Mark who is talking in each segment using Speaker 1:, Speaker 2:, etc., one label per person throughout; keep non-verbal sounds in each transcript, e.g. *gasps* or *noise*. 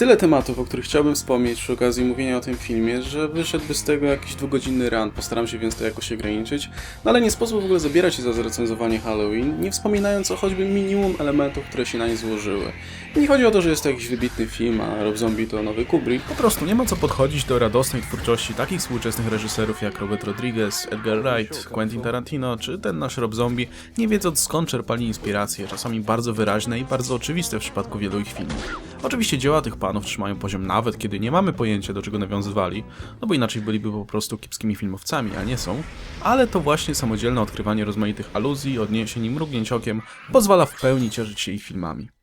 Speaker 1: Tyle tematów, o których chciałbym wspomnieć przy okazji mówienia o tym filmie, że wyszedłby z tego jakiś dwugodzinny run. Postaram się więc to jakoś ograniczyć. No ale nie sposób w ogóle zabierać się za zrecenzowanie Halloween, nie wspominając o choćby minimum elementów, które się na nie złożyły. Nie chodzi o to, że jest to jakiś wybitny film, a Rob Zombie to nowy Kubrick.
Speaker 2: Po prostu nie ma co podchodzić do radosnej twórczości takich współczesnych reżyserów jak Robert Rodriguez, Edgar Wright, Quentin Tarantino czy ten nasz Rob Zombie, nie wiedząc skąd czerpali inspiracje, czasami bardzo wyraźne i bardzo oczywiste w przypadku wielu ich filmów. Oczywiście dzieła tych panów trzymają poziom nawet kiedy nie mamy pojęcia do czego nawiązywali, no bo inaczej byliby po prostu kiepskimi filmowcami, a nie są, ale to właśnie samodzielne odkrywanie rozmaitych aluzji, odniesień i mrugnięć okiem pozwala w pełni cieszyć się ich filmami.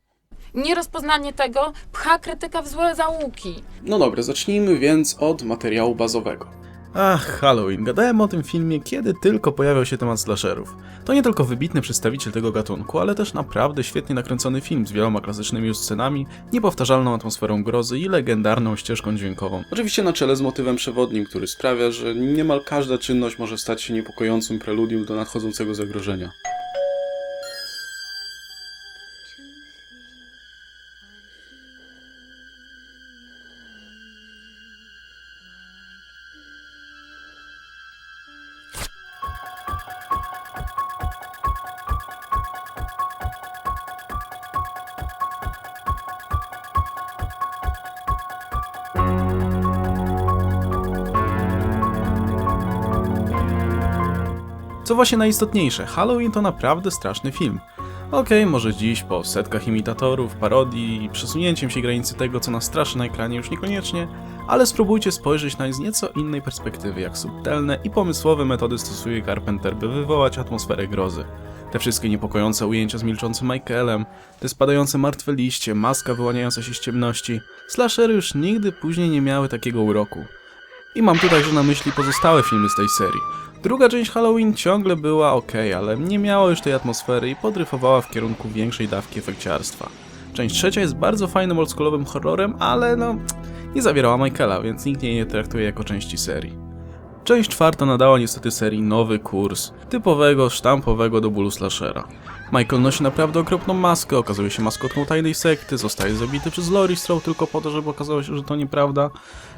Speaker 3: Nierozpoznanie tego pcha krytyka w złe zaułki.
Speaker 1: No dobra, zacznijmy więc od materiału bazowego.
Speaker 2: Ach, Halloween. Gadałem o tym filmie, kiedy tylko pojawiał się temat slasherów. To nie tylko wybitny przedstawiciel tego gatunku, ale też naprawdę świetnie nakręcony film z wieloma klasycznymi już scenami, niepowtarzalną atmosferą grozy i legendarną ścieżką dźwiękową.
Speaker 1: Oczywiście na czele z motywem przewodnim, który sprawia, że niemal każda czynność może stać się niepokojącym preludium do nadchodzącego zagrożenia.
Speaker 2: Właśnie najistotniejsze, Halloween to naprawdę straszny film. Okej, może dziś po setkach imitatorów, parodii i przesunięciem się granicy tego, co nas straszy na ekranie już niekoniecznie, ale spróbujcie spojrzeć na z nieco innej perspektywy, jak subtelne i pomysłowe metody stosuje Carpenter, by wywołać atmosferę grozy. Te wszystkie niepokojące ujęcia z milczącym Michaelem, te spadające martwe liście, maska wyłaniająca się z ciemności. Slashery już nigdy później nie miały takiego uroku. I mam tu także na myśli pozostałe filmy z tej serii. Druga część Halloween ciągle była ok, ale nie miała już tej atmosfery i podryfowała w kierunku większej dawki efekciarstwa. Część trzecia jest bardzo fajnym oldschoolowym horrorem, ale no, nie zawierała Michaela, więc nikt jej nie traktuje jako części serii. Część czwarta nadała niestety serii nowy kurs, typowego, sztampowego do bólu slashera. Michael nosi naprawdę okropną maskę, okazuje się maskotką tajnej sekty, zostaje zabity przez Laurie Strode tylko po to, żeby okazało się, że to nieprawda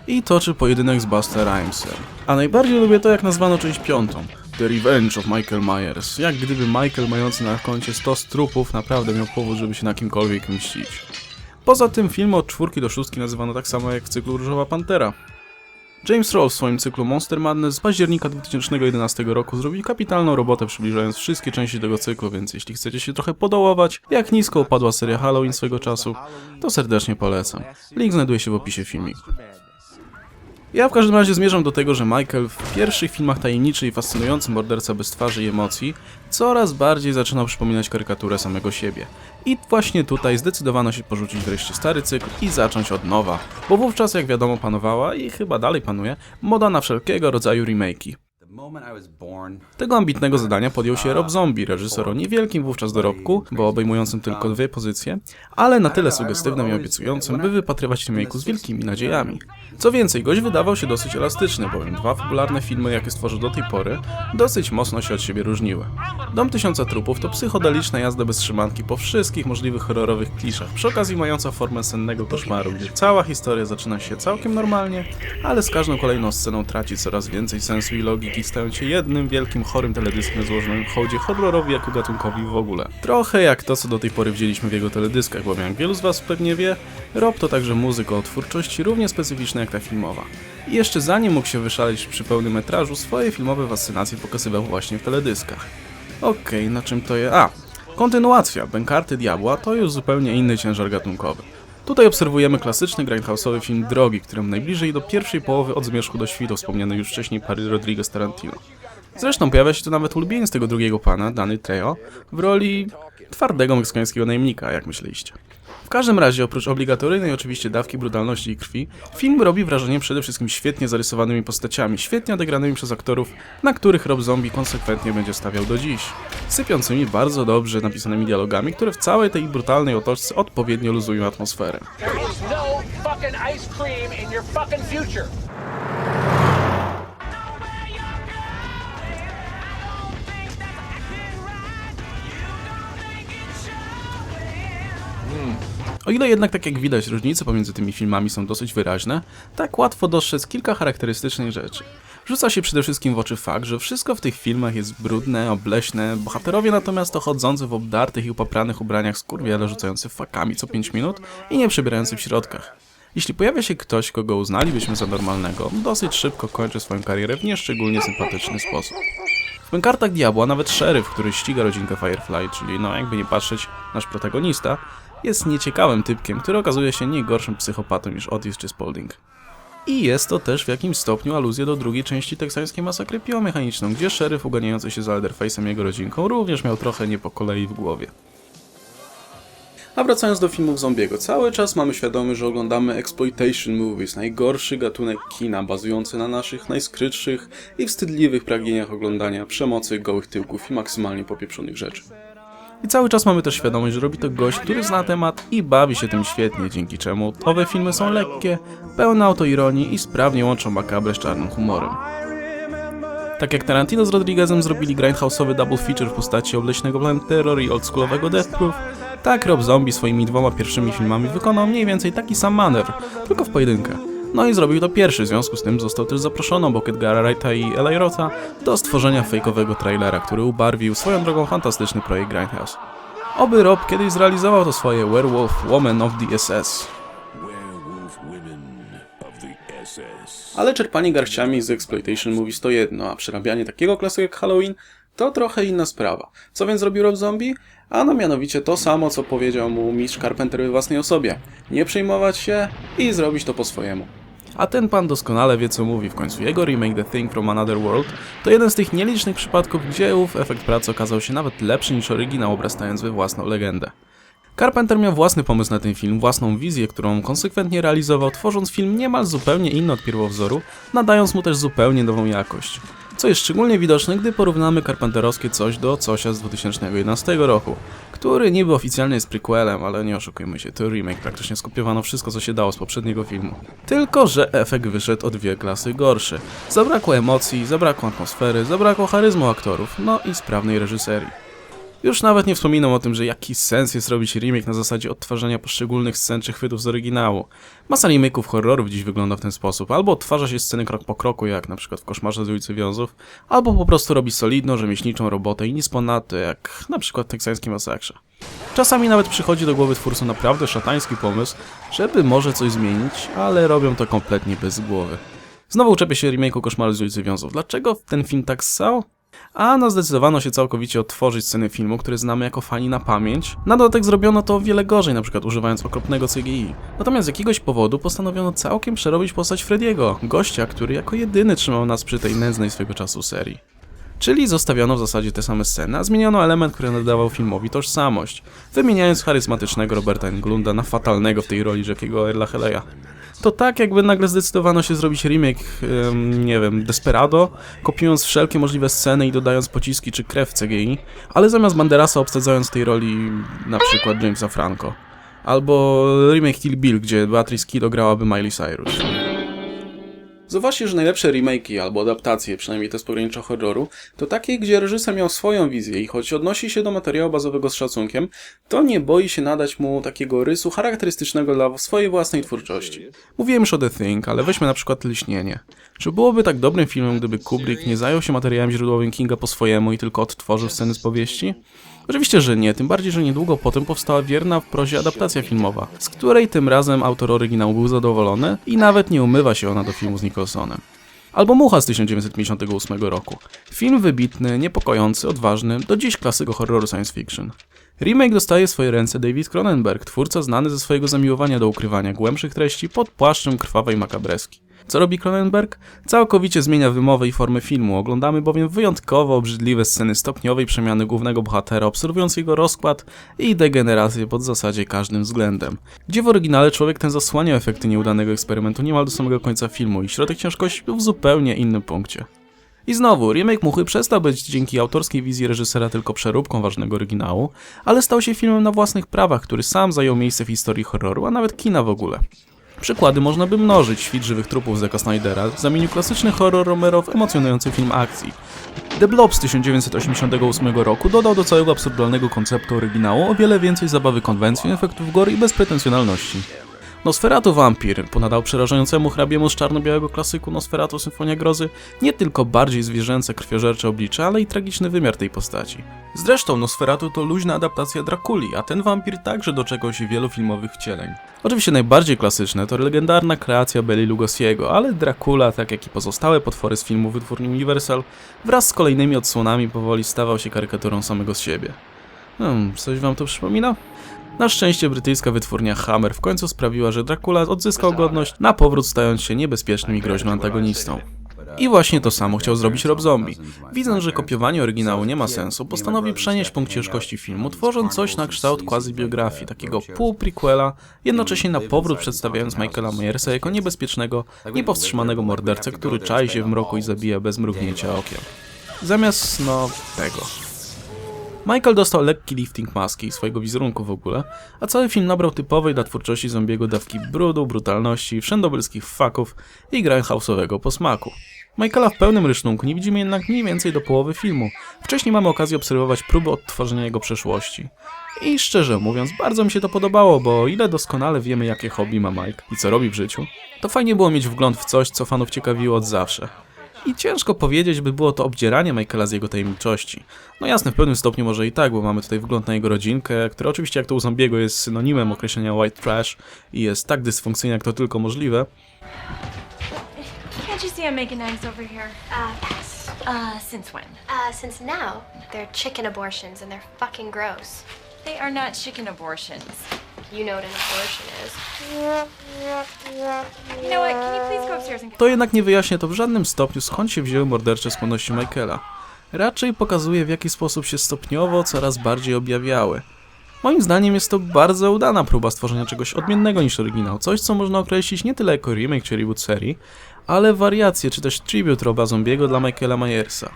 Speaker 2: i toczy pojedynek z Buster Rhymesem. A najbardziej lubię to, jak nazwano część piątą. The Revenge of Michael Myers. Jak gdyby Michael mający na koncie 100 trupów naprawdę miał powód, żeby się na kimkolwiek mścić. Poza tym filmy od czwórki do szóstki nazywano tak samo jak w cyklu Różowa Pantera. James Rolfe w swoim cyklu Monster Madness z października 2011 roku zrobił kapitalną robotę przybliżając wszystkie części tego cyklu, więc jeśli chcecie się trochę podołować, jak nisko upadła seria Halloween swego czasu, to serdecznie polecam. Link znajduje się w opisie filmiku. Ja w każdym razie zmierzam do tego, że Michael w pierwszych filmach tajemniczy i fascynujący morderca bez twarzy i emocji coraz bardziej zaczynał przypominać karykaturę samego siebie. I właśnie tutaj zdecydowano się porzucić wreszcie stary cykl i zacząć od nowa, bo wówczas jak wiadomo panowała i chyba dalej panuje moda na wszelkiego rodzaju remake'i. Tego ambitnego zadania podjął się Rob Zombie, reżyser o niewielkim wówczas dorobku, bo obejmującym tylko dwie pozycje, ale na tyle sugestywnym i obiecującym, by wypatrywać remake'u z wielkimi nadziejami. Co więcej, gość wydawał się dosyć elastyczny, bowiem dwa fabularne filmy, jakie stworzył do tej pory, dosyć mocno się od siebie różniły. Dom Tysiąca Trupów to psychodeliczna jazda bez trzymanki po wszystkich możliwych horrorowych kliszach, przy okazji mająca formę sennego koszmaru, gdzie cała historia zaczyna się całkiem normalnie, ale z każdą kolejną sceną traci coraz więcej sensu i logiki, stając się jednym wielkim chorym teledyskiem złożonym w hołdzie horrorowi jako gatunkowi w ogóle. Trochę jak to, co do tej pory widzieliśmy w jego teledyskach, bowiem jak wielu z was pewnie wie, Rob to także muzyk o twórczości równie specyficzna jak ta filmowa. I jeszcze zanim mógł się wyszaleć przy pełnym metrażu, swoje filmowe fascynacje pokazywał właśnie w teledyskach. Okej, na czym to je... A, kontynuacja, Bękarty Diabła to już zupełnie inny ciężar gatunkowy. Tutaj obserwujemy klasyczny grindhouse'owy film Drogi, którym najbliżej do pierwszej połowy od zmierzchu do świtu wspomniany już wcześniej Pary Rodriguez Tarantino. Zresztą pojawia się tu nawet ulubieniec tego drugiego pana, Danny Trejo, w roli twardego meksykańskiego najemnika, jak myśleliście. W każdym razie, oprócz obligatoryjnej oczywiście dawki brutalności i krwi, film robi wrażenie przede wszystkim świetnie zarysowanymi postaciami, świetnie odegranymi przez aktorów, na których Rob Zombie konsekwentnie będzie stawiał do dziś. Sypiącymi bardzo dobrze napisanymi dialogami, które w całej tej brutalnej otoczce odpowiednio luzują atmosferę. O ile jednak tak jak widać różnice pomiędzy tymi filmami są dosyć wyraźne, tak łatwo dostrzec kilka charakterystycznych rzeczy. Rzuca się przede wszystkim w oczy fakt, że wszystko w tych filmach jest brudne, obleśne, bohaterowie natomiast to chodzący w obdartych i upapranych ubraniach skurwiele rzucający fakami co 5 minut i nie przebierający w środkach. Jeśli pojawia się ktoś, kogo uznalibyśmy za normalnego, dosyć szybko kończy swoją karierę w nieszczególnie sympatyczny sposób. W Pękartach Diabła nawet szeryf, który ściga rodzinkę Firefly, czyli no jakby nie patrzeć, nasz protagonista, jest nieciekawym typkiem, który okazuje się nie gorszym psychopatą niż Otis czy Spaulding. I jest to też w jakimś stopniu aluzja do drugiej części teksańskiej masakry piłomechaniczną, gdzie szeryf uganiający się za Leatherface'em i jego rodzinką również miał trochę nie po kolei w głowie.
Speaker 1: A wracając do filmów zombiego, cały czas mamy świadomość, że oglądamy exploitation movies, najgorszy gatunek kina, bazujący na naszych najskrytszych i wstydliwych pragnieniach oglądania przemocy, gołych tyłków i maksymalnie popieprzonych rzeczy.
Speaker 2: I cały czas mamy też świadomość, że robi to gość, który zna temat i bawi się tym świetnie, dzięki czemu owe filmy są lekkie, pełne autoironii i sprawnie łączą makabrę z czarnym humorem. Tak jak Tarantino z Rodriguezem zrobili grindhouse'owy double feature w postaci obleśnego Planet Terror i oldschoolowego Death Proof, tak Rob Zombie swoimi dwoma pierwszymi filmami wykonał mniej więcej taki sam manewr, tylko w pojedynkę. No i zrobił to pierwszy, w związku z tym został też zaproszony obok Edgara Wrighta i Eli Rotha do stworzenia fejkowego trailera, który ubarwił swoją drogą fantastyczny projekt Grindhouse. Oby Rob kiedyś zrealizował to swoje Werewolf Woman of the SS.
Speaker 1: Ale czerpanie garściami z exploitation movies to jedno, a przerabianie takiego klasyka jak Halloween to trochę inna sprawa. Co więc zrobił Rob Zombie? Ano mianowicie to samo, co powiedział mu mistrz Carpenter we własnej osobie. Nie przejmować się i zrobić to po swojemu.
Speaker 2: A ten pan doskonale wie co mówi, w końcu jego remake The Thing from Another World to jeden z tych nielicznych przypadków, gdzie ów efekt pracy okazał się nawet lepszy niż oryginał, obrastając we własną legendę. Carpenter miał własny pomysł na ten film, własną wizję, którą konsekwentnie realizował, tworząc film niemal zupełnie inny od pierwowzoru, nadając mu też zupełnie nową jakość. Co jest szczególnie widoczne, gdy porównamy Carpenterowskie coś do Cosia z 2011 roku, który niby oficjalnie jest prequelem, ale nie oszukujmy się, to remake, praktycznie skopiowano wszystko co się dało z poprzedniego filmu. Tylko, że efekt wyszedł o dwie klasy gorszy. Zabrakło emocji, zabrakło atmosfery, zabrakło charyzmu aktorów, no i sprawnej reżyserii. Już nawet nie wspominam o tym, że jaki sens jest robić remake na zasadzie odtwarzania poszczególnych scen czy chwytów z oryginału. Masa remake'ów horrorów dziś wygląda w ten sposób, albo odtwarza się sceny krok po kroku, jak na przykład w Koszmarze z ulicy Wiązów, albo po prostu robi solidną, rzemieślniczą robotę i nic ponadto, jak na przykład teksański masakrze. Czasami nawet przychodzi do głowy twórcom naprawdę szatański pomysł, żeby może coś zmienić, ale robią to kompletnie bez głowy. Znowu uczepię się remake'u Koszmaru z ulicy Wiązów. Dlaczego ten film tak ssał? A no zdecydowano się całkowicie odtworzyć sceny filmu, które znamy jako fani na pamięć. Na dodatek zrobiono to wiele gorzej, na przykład używając okropnego CGI. Natomiast z jakiegoś powodu postanowiono całkiem przerobić postać Frediego, gościa, który jako jedyny trzymał nas przy tej nędznej swego czasu serii. Czyli zostawiono w zasadzie te same sceny, a zmieniono element, który nadawał filmowi tożsamość, wymieniając charyzmatycznego Roberta Englunda na fatalnego w tej roli Jackiego Erla Heleya. To tak, jakby nagle zdecydowano się zrobić remake, em, nie wiem, Desperado, kopiując wszelkie możliwe sceny i dodając pociski czy krew CGI, ale zamiast Banderasa obsadzając w tej roli na przykład Jamesa Franco. Albo remake Kill Bill, gdzie Beatrice Kiddo grałaby Miley Cyrus.
Speaker 1: Zauważcie, że najlepsze remake'i albo adaptacje, przynajmniej te z pogranicza horroru, to takie, gdzie reżyser miał swoją wizję i choć odnosi się do materiału bazowego z szacunkiem, to nie boi się nadać mu takiego rysu charakterystycznego dla swojej własnej twórczości.
Speaker 2: Mówiłem już o The Thing, ale weźmy na przykład Lśnienie. Czy byłoby tak dobrym filmem, gdyby Kubrick nie zajął się materiałem źródłowym Kinga po swojemu i tylko odtworzył sceny z powieści? Oczywiście, że nie, tym bardziej, że niedługo potem powstała wierna w prozie adaptacja filmowa, z której tym razem autor oryginału był zadowolony i nawet nie umywa się ona do filmu z Nicholsonem. Albo Mucha z 1958 roku. Film wybitny, niepokojący, odważny, do dziś klasyko horroru science fiction. Remake dostaje w swoje ręce David Cronenberg, twórca znany ze swojego zamiłowania do ukrywania głębszych treści pod płaszczem krwawej makabreski. Co robi Cronenberg? Całkowicie zmienia wymowę i formę filmu, oglądamy bowiem wyjątkowo obrzydliwe sceny stopniowej przemiany głównego bohatera, obserwując jego rozkład i degenerację pod zasadzie każdym względem. Gdzie w oryginale człowiek ten zasłaniał efekty nieudanego eksperymentu niemal do samego końca filmu i środek ciężkości był w zupełnie innym punkcie. I znowu, remake Muchy przestał być dzięki autorskiej wizji reżysera tylko przeróbką ważnego oryginału, ale stał się filmem na własnych prawach, który sam zajął miejsce w historii horroru, a nawet kina w ogóle. Przykłady można by mnożyć. Świt żywych trupów Zeka Snydera zamienił klasyczny horror Romero w emocjonujący film akcji. The Blob z 1988 roku dodał do całego absurdalnego konceptu oryginału o wiele więcej zabawy konwencji, efektów gory i bezpretensjonalności. Nosferatu Vampir ponadał przerażającemu hrabiemu z czarno-białego klasyku Nosferatu Symfonia Grozy nie tylko bardziej zwierzęce, krwiożercze oblicze, ale i tragiczny wymiar tej postaci. Zresztą Nosferatu to luźna adaptacja Drakuli, a ten wampir także doczekał się wielu filmowych wcieleń. Oczywiście najbardziej klasyczne to legendarna kreacja Beli Lugosiego, ale Dracula, tak jak i pozostałe potwory z filmu wytwórni Universal, wraz z kolejnymi odsłonami powoli stawał się karykaturą samego z siebie. Hmm, coś wam to przypomina? Na szczęście brytyjska wytwórnia Hammer w końcu sprawiła, że Dracula odzyskał godność, na powrót stając się niebezpiecznym i groźnym antagonistą. I właśnie to samo chciał zrobić Rob Zombie. Widząc, że kopiowanie oryginału nie ma sensu, postanowił przenieść punkt ciężkości filmu, tworząc coś na kształt quasi-biografii, takiego pół-prequela, jednocześnie na powrót przedstawiając Michaela Myersa jako niebezpiecznego, niepowstrzymanego mordercę, który czai się w mroku i zabija bez mrugnięcia okiem. Zamiast, no, tego. Michael dostał lekki lifting maski i swojego wizerunku w ogóle, a cały film nabrał typowej dla twórczości zombiego dawki brudu, brutalności, wszędobylskich faków i grindhouse'owego posmaku. Michaela w pełnym rysztunku nie widzimy jednak mniej więcej do połowy filmu. Wcześniej mamy okazję obserwować próby odtworzenia jego przeszłości. I szczerze mówiąc, bardzo mi się to podobało, bo o ile doskonale wiemy jakie hobby ma Mike i co robi w życiu, to fajnie było mieć wgląd w coś, co fanów ciekawiło od zawsze. I ciężko powiedzieć, by było to obdzieranie Michaela z jego tajemniczości. No jasne, w pewnym stopniu może i tak, bo mamy tutaj wgląd na jego rodzinkę, która oczywiście jak to u zombiego jest synonimem określenia white trash i jest tak dysfunkcyjna jak to tylko możliwe,
Speaker 4: Can't you see I'm making eggs over here?
Speaker 5: Uh, yes.
Speaker 4: Uh, since when?
Speaker 5: Uh, since now, they're chicken abortions and they're fucking gross.
Speaker 4: They are not chicken abortions.
Speaker 2: To jednak nie wyjaśnia to w żadnym stopniu skąd się wzięły mordercze skłonności Michaela. Raczej pokazuje w jaki sposób się stopniowo coraz bardziej objawiały. Moim zdaniem jest to bardzo udana próba stworzenia czegoś odmiennego niż oryginał, coś co można określić nie tyle jako remake czy reboot serii, ale wariację czy też tribute Roba Zombiego dla Michaela Myersa.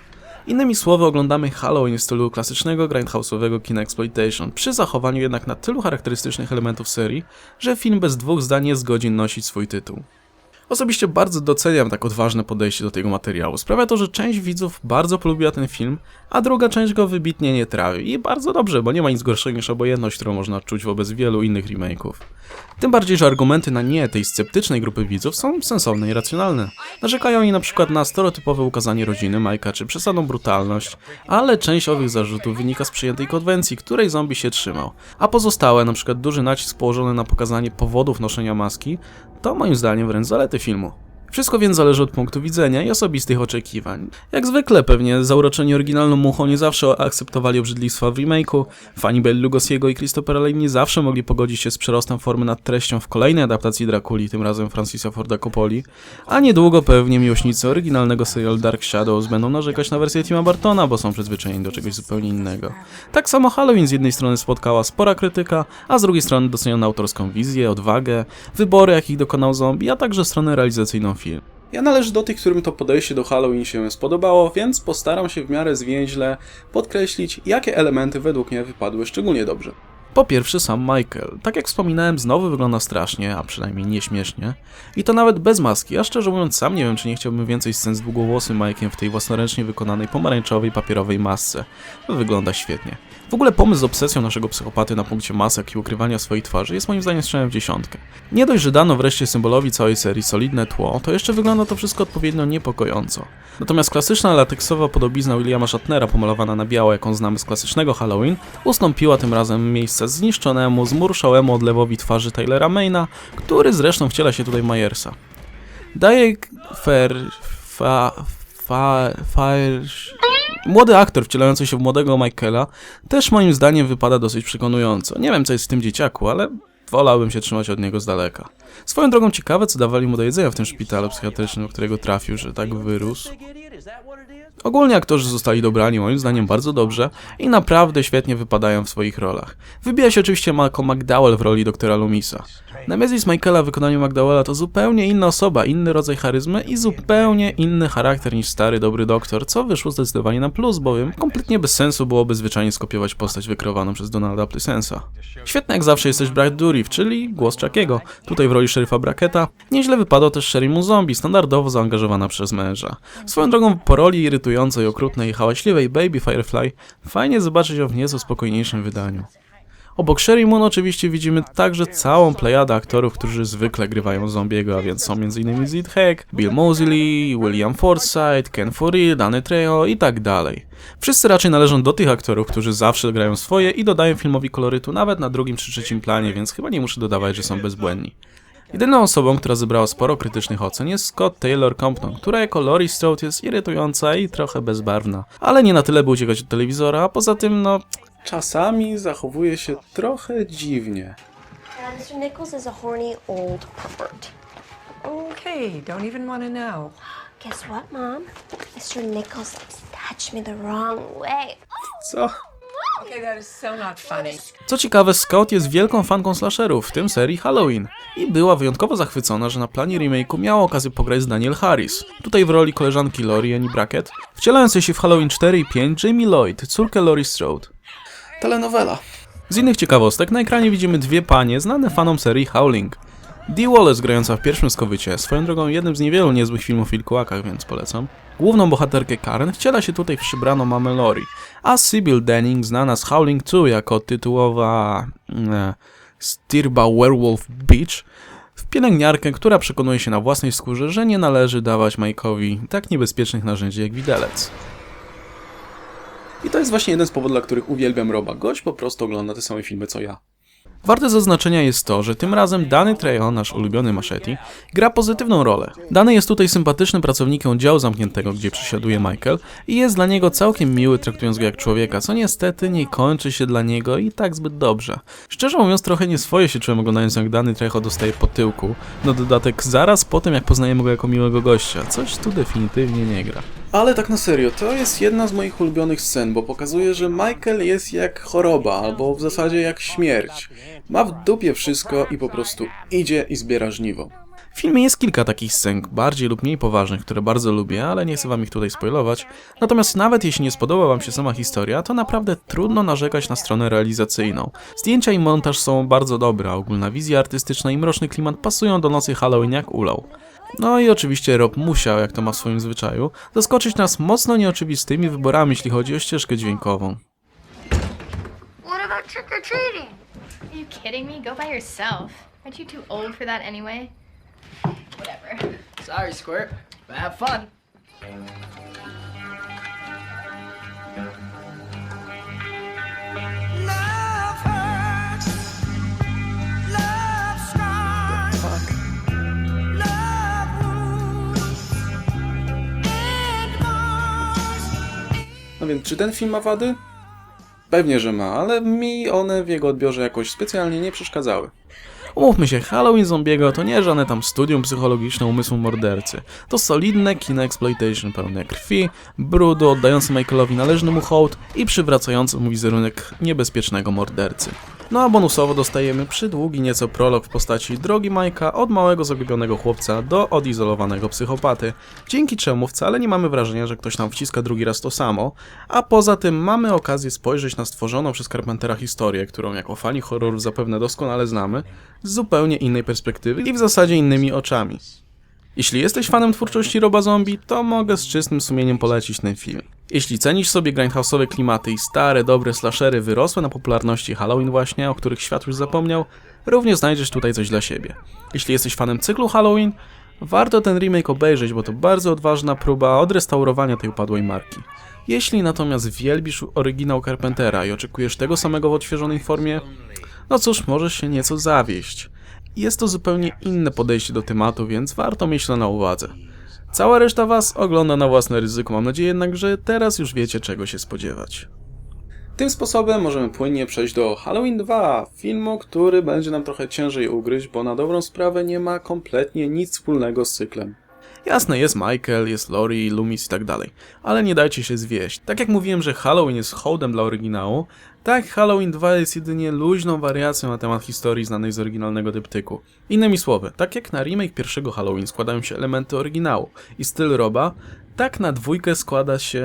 Speaker 2: Innymi słowy oglądamy Halloween w stylu klasycznego grindhouse'owego kina exploitation, przy zachowaniu jednak na tylu charakterystycznych elementów serii, że film bez dwóch zdań jest godzin nosić swój tytuł. Osobiście bardzo doceniam tak odważne podejście do tego materiału. Sprawia to, że część widzów bardzo polubiła ten film, a druga część go wybitnie nie trawi. I bardzo dobrze, bo nie ma nic gorszego niż obojętność, którą można czuć wobec wielu innych remake'ów. Tym bardziej, że argumenty na nie tej sceptycznej grupy widzów są sensowne i racjonalne. Narzekają oni na przykład na stereotypowe ukazanie rodziny Majka czy przesadną brutalność, ale część owych zarzutów wynika z przyjętej konwencji, której zombie się trzymał, a pozostałe, na przykład duży nacisk położony na pokazanie powodów noszenia maski, to moim zdaniem wręcz zalety filmu. Wszystko więc zależy od punktu widzenia i osobistych oczekiwań. Jak zwykle pewnie zauroczeni oryginalną muchą nie zawsze akceptowali obrzydlistwa w remake'u, fani Belli Lugosiego i Christophera Lee nie zawsze mogli pogodzić się z przerostem formy nad treścią w kolejnej adaptacji Drakuli, tym razem Francisa Forda Coppoli, a niedługo pewnie miłośnicy oryginalnego serialu Dark Shadows będą narzekać na wersję Tima Bartona, bo są przyzwyczajeni do czegoś zupełnie innego. Tak samo Halloween z jednej strony spotkała spora krytyka, a z drugiej strony doceniono autorską wizję, odwagę, wybory jakich dokonał zombie, a także stronę realizacyjną film.
Speaker 1: Ja należę do tych, którym to podejście do Halloween się spodobało, więc postaram się w miarę zwięźle podkreślić, jakie elementy według mnie wypadły szczególnie dobrze.
Speaker 2: Po pierwsze sam Michael. Tak jak wspominałem, znowu wygląda strasznie, a przynajmniej nieśmiesznie. I to nawet bez maski, a szczerze mówiąc sam nie wiem, czy nie chciałbym więcej scen z długowłosym Mike'iem w tej własnoręcznie wykonanej pomarańczowej papierowej masce. Wygląda świetnie. W ogóle pomysł z obsesją naszego psychopaty na punkcie masek i ukrywania swojej twarzy jest moim zdaniem strzałem w dziesiątkę. Nie dość, że dano wreszcie symbolowi całej serii solidne tło, to jeszcze wygląda to wszystko odpowiednio niepokojąco. Natomiast klasyczna lateksowa podobizna Williama Shatnera pomalowana na biało, jaką znamy z klasycznego Halloween, ustąpiła tym razem miejsce zniszczonemu, zmurszałemu odlewowi twarzy Tylera Maina, który zresztą wciela się tutaj Myersa. Daje Fer... Fa... Fa... Fire... Młody aktor wcielający się w młodego Michaela też moim zdaniem wypada dosyć przekonująco. Nie wiem co jest w tym dzieciaku, ale wolałbym się trzymać od niego z daleka. Swoją drogą ciekawe co dawali mu do jedzenia w tym szpitalu psychiatrycznym, do którego trafił, że tak wyrósł. Ogólnie aktorzy zostali dobrani moim zdaniem bardzo dobrze i naprawdę świetnie wypadają w swoich rolach. Wybija się oczywiście Malcolm McDowell w roli doktora Lumisa. Nemesis Michaela w wykonaniu McDowella to zupełnie inna osoba, inny rodzaj charyzmy i zupełnie inny charakter niż stary dobry doktor, co wyszło zdecydowanie na plus, bowiem kompletnie bez sensu byłoby zwyczajnie skopiować postać wykreowaną przez Donalda Pleasensa. Świetny jak zawsze jest też Brad Dourif, czyli głos Chuckiego. Tutaj w roli szeryfa Bracketa. Nieźle wypadał też Sherry Zombie, standardowo zaangażowana przez męża. Swoją drogą po roli irytującej, okrutnej i hałaśliwej Baby Firefly fajnie zobaczyć ją w nieco spokojniejszym wydaniu. Obok Sherry Moon oczywiście widzimy także całą plejadę aktorów, którzy zwykle grywają zombiego, a więc są m.in. Zed Heck, Bill Moseley, William Forsythe, Ken Foree, Danny Trejo i tak dalej. Wszyscy raczej należą do tych aktorów, którzy zawsze grają swoje i dodają filmowi kolorytu nawet na drugim czy trzecim planie, więc chyba nie muszę dodawać, że są bezbłędni. Jedyną osobą, która zebrała sporo krytycznych ocen jest Scott Taylor Compton, która jako Laurie Strode jest irytująca i trochę bezbarwna, ale nie na tyle by uciekać od telewizora, a poza tym no
Speaker 1: Czasami zachowuje się trochę dziwnie.
Speaker 5: Mr. Nichols is a horny old pervert.
Speaker 6: Okay, don't even want to know. *gasps*
Speaker 5: Guess what, Mom? Mr. Nichols likes to touch me the wrong way. *gasps*
Speaker 1: Co?
Speaker 2: Co ciekawe, Scott jest wielką fanką slasherów, w tym serii Halloween. I była wyjątkowo zachwycona, że na planie remake'u miała okazję pograć z Daniel Harris. Tutaj w roli koleżanki Lori Annie Brackett, wcielającej się w Halloween 4 i 5 Jamie Lloyd, córkę Lori Strode.
Speaker 1: Telenowela.
Speaker 2: Z innych ciekawostek na ekranie widzimy dwie panie znane fanom serii Howling. Dee Wallace grająca w pierwszym skowycie, swoją drogą jednym z niewielu niezłych filmów o wilkołakach, więc polecam. Główną bohaterkę Karen wciela się tutaj w przybraną mamę Lori, a Sybil Denning znana z Howling 2 jako tytułowa... E, Stirba Werewolf Beach w pielęgniarkę, która przekonuje się na własnej skórze, że nie należy dawać Mike'owi tak niebezpiecznych narzędzi jak widelec.
Speaker 1: I to jest właśnie jeden z powodów, dla których uwielbiam Roba. Gość po prostu ogląda te same filmy co ja.
Speaker 2: Warte zaznaczenia jest to, że tym razem Danny Trejo, nasz ulubiony Machete, gra pozytywną rolę. Danny jest tutaj sympatycznym pracownikiem oddziału zamkniętego, gdzie przesiaduje Michael i jest dla niego całkiem miły, traktując go jak człowieka, co niestety nie kończy się dla niego i tak zbyt dobrze. Szczerze mówiąc, trochę nieswoje się czułem oglądając jak Danny Trejo dostaje po tyłku, na dodatek zaraz po tym jak poznajemy go jako miłego gościa, coś tu definitywnie nie gra.
Speaker 1: Ale tak na serio, to jest jedna z moich ulubionych scen, bo pokazuje, że Michael jest jak choroba, albo w zasadzie jak śmierć. Ma w dupie wszystko i po prostu idzie i zbiera żniwo.
Speaker 2: W filmie jest kilka takich scen, bardziej lub mniej poważnych, które bardzo lubię, ale nie chcę wam ich tutaj spoilować. Natomiast nawet jeśli nie spodoba wam się sama historia, to naprawdę trudno narzekać na stronę realizacyjną. Zdjęcia i montaż są bardzo dobre, a ogólna wizja artystyczna i mroczny klimat pasują do nocy Halloween jak ulał. No i oczywiście Rob musiał, jak to ma w swoim zwyczaju, zaskoczyć nas mocno nieoczywistymi wyborami, jeśli chodzi o ścieżkę dźwiękową.
Speaker 5: What about trick or treating?
Speaker 7: Are you kidding me? Go by yourself. Aren't you too old for that anyway? Whatever.
Speaker 8: Sorry, Squirt, but have fun.
Speaker 1: No więc, czy ten film ma wady? Pewnie, że ma, ale mi one w jego odbiorze jakoś specjalnie nie przeszkadzały.
Speaker 2: Umówmy się, Halloween Zombiego to nie żadne tam studium psychologiczne umysłu mordercy. To solidne kino exploitation pełne krwi, brudu, oddające Michaelowi należny mu hołd i przywracający mu wizerunek niebezpiecznego mordercy. No a bonusowo dostajemy przydługi nieco prolog w postaci drogi Majka od małego zagubionego chłopca do odizolowanego psychopaty, dzięki czemu wcale nie mamy wrażenia, że ktoś nam wciska drugi raz to samo, a poza tym mamy okazję spojrzeć na stworzoną przez Carpentera historię, którą jako fani horrorów zapewne doskonale znamy, z zupełnie innej perspektywy i w zasadzie innymi oczami. Jeśli jesteś fanem twórczości Roba Zombie, to mogę z czystym sumieniem polecić ten film. Jeśli cenisz sobie grindhouse'owe klimaty i stare, dobre slashery wyrosłe na popularności Halloween właśnie, o których świat już zapomniał, również znajdziesz tutaj coś dla siebie. Jeśli jesteś fanem cyklu Halloween, warto ten remake obejrzeć, bo to bardzo odważna próba odrestaurowania tej upadłej marki. Jeśli natomiast wielbisz oryginał Carpentera i oczekujesz tego samego w odświeżonej formie, no cóż, możesz się nieco zawieść. Jest to zupełnie inne podejście do tematu, więc warto mieć to na uwadze. Cała reszta Was ogląda na własne ryzyko, mam nadzieję jednak, że teraz już wiecie czego się spodziewać.
Speaker 1: Tym sposobem możemy płynnie przejść do Halloween 2, filmu, który będzie nam trochę ciężej ugryźć, bo na dobrą sprawę nie ma kompletnie nic wspólnego z cyklem.
Speaker 2: Jasne, jest Michael, jest Lori, Loomis i tak dalej, ale nie dajcie się zwieść. Tak jak mówiłem, że Halloween jest hołdem dla oryginału, tak Halloween 2 jest jedynie luźną wariacją na temat historii znanej z oryginalnego dyptyku. Innymi słowy, tak jak na remake pierwszego Halloween składają się elementy oryginału i styl Roba, tak na dwójkę składa się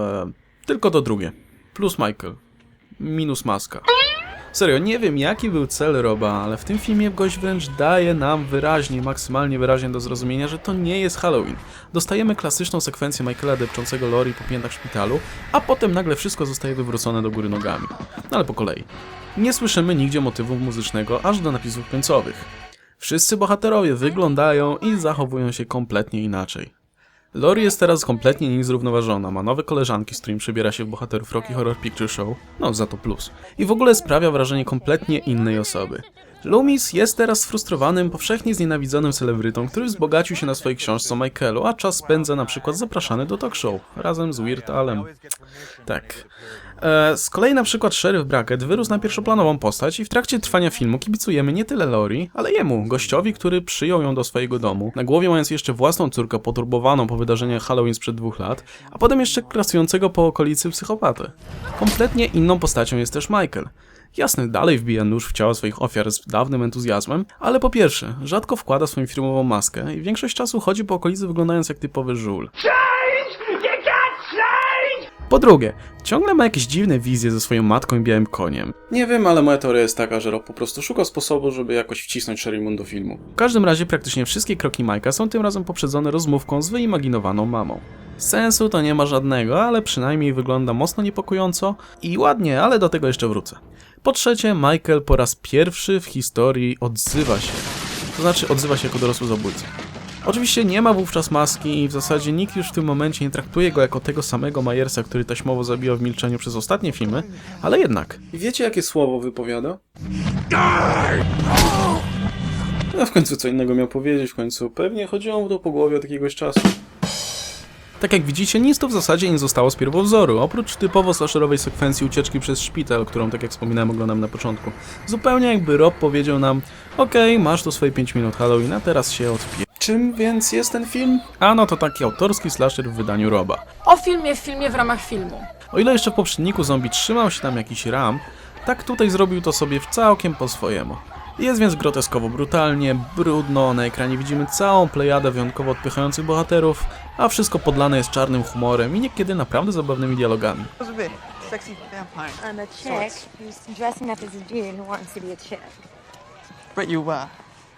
Speaker 2: e, tylko to drugie. Plus Michael. Minus maska. Serio, nie wiem jaki był cel Roba, ale w tym filmie gość wręcz daje nam wyraźnie, maksymalnie wyraźnie do zrozumienia, że to nie jest Halloween. Dostajemy klasyczną sekwencję Michaela depczącego Lori po piętach szpitalu, a potem nagle wszystko zostaje wywrócone do góry nogami. No ale po kolei. Nie słyszymy nigdzie motywu muzycznego aż do napisów końcowych. Wszyscy bohaterowie wyglądają i zachowują się kompletnie inaczej. Lori jest teraz kompletnie niezrównoważona, ma nowe koleżanki, z którymi przebiera się w bohaterów Rocky Horror Picture Show, no za to plus. I w ogóle sprawia wrażenie kompletnie innej osoby. Loomis jest teraz sfrustrowanym, powszechnie znienawidzonym celebrytą, który wzbogacił się na swojej książce o Michaelu, a czas spędza na przykład zapraszany do talk show, razem z Weird Alem. Tak. E, z kolei na przykład Sheriff Brackett wyrósł na pierwszoplanową postać i w trakcie trwania filmu kibicujemy nie tyle Lori, ale jemu, gościowi, który przyjął ją do swojego domu, na głowie mając jeszcze własną córkę poturbowaną po wydarzeniach Halloween sprzed dwóch lat, a potem jeszcze krasującego po okolicy psychopatę. Kompletnie inną postacią jest też Michael. Jasny, dalej wbija nóż w ciało swoich ofiar z dawnym entuzjazmem, ale po pierwsze, rzadko wkłada swoją firmową maskę i większość czasu chodzi po okolicy wyglądając jak typowy żul. Po drugie, ciągle ma jakieś dziwne wizje ze swoją matką i białym koniem.
Speaker 1: Nie wiem, ale moja teoria jest taka, że Rob po prostu szuka sposobu, żeby jakoś wcisnąć Sherry Moon do filmu.
Speaker 2: W każdym razie praktycznie wszystkie kroki Majka są tym razem poprzedzone rozmówką z wyimaginowaną mamą. Sensu to nie ma żadnego, ale przynajmniej wygląda mocno niepokojąco i ładnie, ale do tego jeszcze wrócę. Po trzecie, Michael po raz pierwszy w historii odzywa się. To znaczy odzywa się jako dorosły zabójca. Oczywiście nie ma wówczas maski i w zasadzie nikt już w tym momencie nie traktuje go jako tego samego Majersa, który taśmowo zabijał w milczeniu przez ostatnie filmy, ale jednak.
Speaker 1: Wiecie, jakie słowo wypowiada? No w końcu co innego miał powiedzieć, w końcu pewnie chodziło mu to po głowie od jakiegoś czasu.
Speaker 2: Tak jak widzicie, nic tu w zasadzie nie zostało z pierwowzoru, oprócz typowo slasherowej sekwencji ucieczki przez szpital, którą, tak jak wspominałem, oglądam na początku. Zupełnie jakby Rob powiedział nam, okej, masz tu swoje 5 minut Halloween, a teraz się odpie...
Speaker 1: Czym więc jest ten film?
Speaker 2: A no to taki autorski slasher w wydaniu Roba.
Speaker 3: O filmie w filmie w ramach filmu.
Speaker 2: O ile jeszcze w poprzedniku zombie trzymał się tam jakiś ram, tak tutaj zrobił to sobie w całkiem po swojemu. Jest więc groteskowo brutalnie, brudno, na ekranie widzimy całą plejadę wyjątkowo odpychających bohaterów, a wszystko podlane jest czarnym humorem i niekiedy naprawdę zabawnymi dialogami.
Speaker 9: Sexy vampire.
Speaker 5: I'm a chick who's dressing up as a dude who wants to be a chick.
Speaker 9: But you, uh,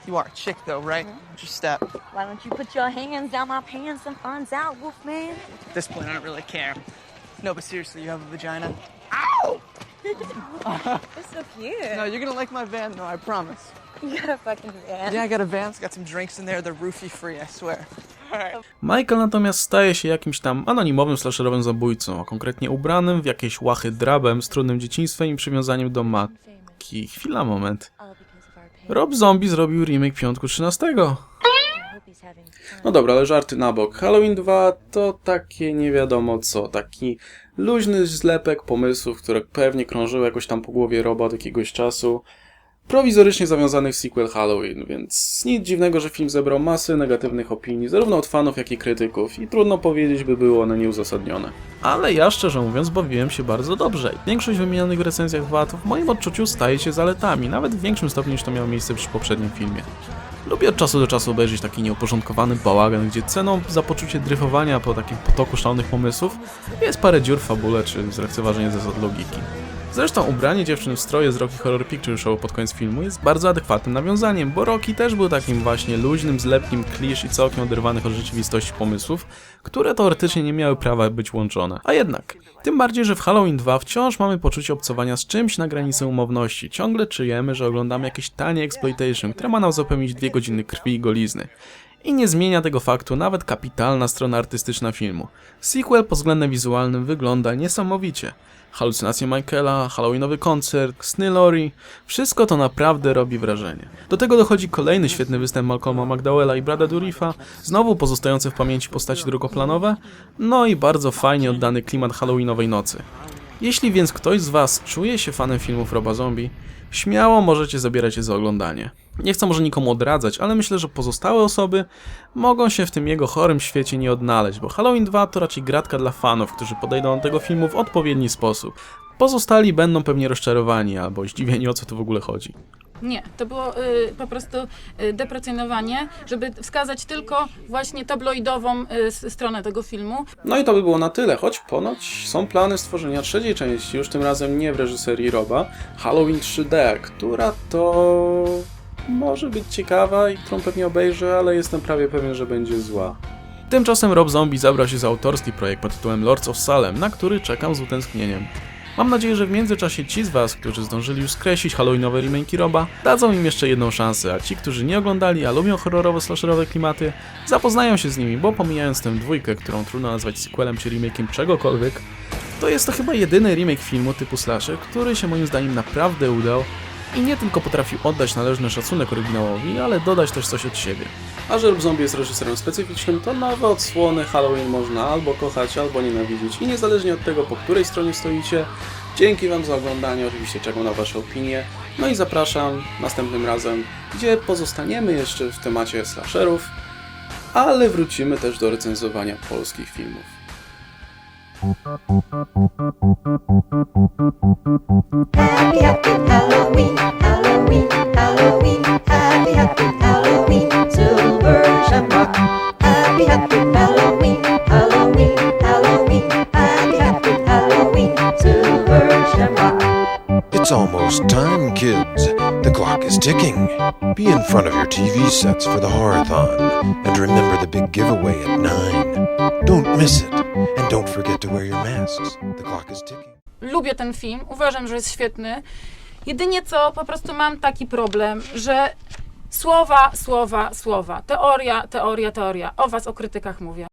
Speaker 9: you are a chick though, right? Just step.
Speaker 5: Why don't you put your hands down my pants and finds out, Wolfman?
Speaker 9: At this point, I don't really care. No, but seriously, you have a vagina?
Speaker 5: It's *laughs* so cute.
Speaker 9: No, you're gonna like my van though, I promise. *laughs*
Speaker 5: You got a fucking van.
Speaker 9: Yeah, I got a van. It's got some drinks in there. They're roofie free, I swear. Alright.
Speaker 2: Michael natomiast staje się jakimś tam anonimowym slasherowym zabójcą, a konkretnie ubranym w jakieś łachy drabem z trudnym dzieciństwem i przywiązaniem do matki. Chwila, moment. Rob Zombie zrobił remake piątku 13.
Speaker 1: No dobra, ale żarty na bok. Halloween 2 to takie nie wiadomo co, taki luźny zlepek pomysłów, które pewnie krążyły jakoś tam po głowie Roba od jakiegoś czasu. Prowizorycznie zawiązany w sequel Halloween, więc nic dziwnego, że film zebrał masę negatywnych opinii, zarówno od fanów, jak i krytyków, i trudno powiedzieć, by były one nieuzasadnione.
Speaker 2: Ale ja szczerze mówiąc bawiłem się bardzo dobrze. Większość wymienionych w recenzjach wad w moim odczuciu staje się zaletami, nawet w większym stopniu niż to miało miejsce przy poprzednim filmie. Lubię od czasu do czasu obejrzeć taki nieuporządkowany bałagan, gdzie ceną za poczucie dryfowania po takim potoku szalonych pomysłów jest parę dziur w fabule czy zlekceważenie zasad logiki. Zresztą ubranie dziewczyn w stroje z Rocky Horror Picture Show pod koniec filmu jest bardzo adekwatnym nawiązaniem, bo Rocky też był takim właśnie luźnym zlepkiem klisz i całkiem oderwanych od rzeczywistości pomysłów, które teoretycznie nie miały prawa być łączone. A jednak, tym bardziej, że w Halloween 2 wciąż mamy poczucie obcowania z czymś na granicy umowności. Ciągle czujemy, że oglądamy jakieś tanie exploitation, które ma nam zapewnić dwie godziny krwi i golizny. I nie zmienia tego faktu nawet kapitalna strona artystyczna filmu. Sequel pod względem wizualnym wygląda niesamowicie. Halucynacje Michaela, Halloweenowy koncert, sny Lori, wszystko to naprawdę robi wrażenie. Do tego dochodzi kolejny świetny występ Malcolma McDowella i Brada Dourifa, znowu pozostające w pamięci postaci drugoplanowe, no i bardzo fajnie oddany klimat Halloweenowej nocy. Jeśli więc ktoś z Was czuje się fanem filmów Roba Zombie, śmiało możecie zabierać je za oglądanie. Nie chcę może nikomu odradzać, ale myślę, że pozostałe osoby mogą się w tym jego chorym świecie nie odnaleźć, bo Halloween 2 to raczej gratka dla fanów, którzy podejdą do tego filmu w odpowiedni sposób. Pozostali będą pewnie rozczarowani albo zdziwieni o co tu w ogóle chodzi.
Speaker 3: Nie, to było y, po prostu y, deprecjonowanie, żeby wskazać tylko właśnie tabloidową y, stronę tego filmu.
Speaker 1: No i to by było na tyle, choć ponoć są plany stworzenia trzeciej części, już tym razem nie w reżyserii Roba, Halloween 3D, która to może być ciekawa i którą pewnie obejrzę, ale jestem prawie pewien, że będzie zła.
Speaker 2: Tymczasem Rob Zombie zabrał się za autorski projekt pod tytułem Lords of Salem, na który czekam z utęsknieniem. Mam nadzieję, że w międzyczasie ci z Was, którzy zdążyli już skreślić halloweenowe remake'i Roba, dadzą im jeszcze jedną szansę, a ci, którzy nie oglądali, a lubią horrorowe, slasherowe klimaty, zapoznają się z nimi, bo pomijając tę dwójkę, którą trudno nazwać sequelem czy remake'iem czegokolwiek, to jest to chyba jedyny remake filmu typu slasher, który się moim zdaniem naprawdę udał i nie tylko potrafił oddać należny szacunek oryginałowi, ale dodać też coś od siebie.
Speaker 1: A że Rob Zombie jest reżyserem specyficznym, to nowe odsłony Halloween można albo kochać, albo nienawidzić. I niezależnie od tego, po której stronie stoicie, dzięki Wam za oglądanie, oczywiście czekam na Wasze opinie. No i zapraszam następnym razem, gdzie pozostaniemy jeszcze w temacie slasherów, ale wrócimy też do recenzowania polskich filmów.
Speaker 5: Happy, happy Halloween, Halloween, Halloween. Happy, happy Halloween, silver shamrock. Happy, happy Halloween, Halloween, Halloween. Happy, happy Halloween, silver shamrock.
Speaker 10: It's almost time, kids. The clock is ticking. Be in front of your TV sets for the Horathon. And remember the big giveaway at 9. Don't miss it. And don't forget to wear your masks. The clock is ticking.
Speaker 3: Lubię ten film, uważam, że jest świetny. Jedynie co, po prostu mam taki problem, że słowa, słowa, słowa. Teoria, teoria, teoria. O was, o krytykach mówię.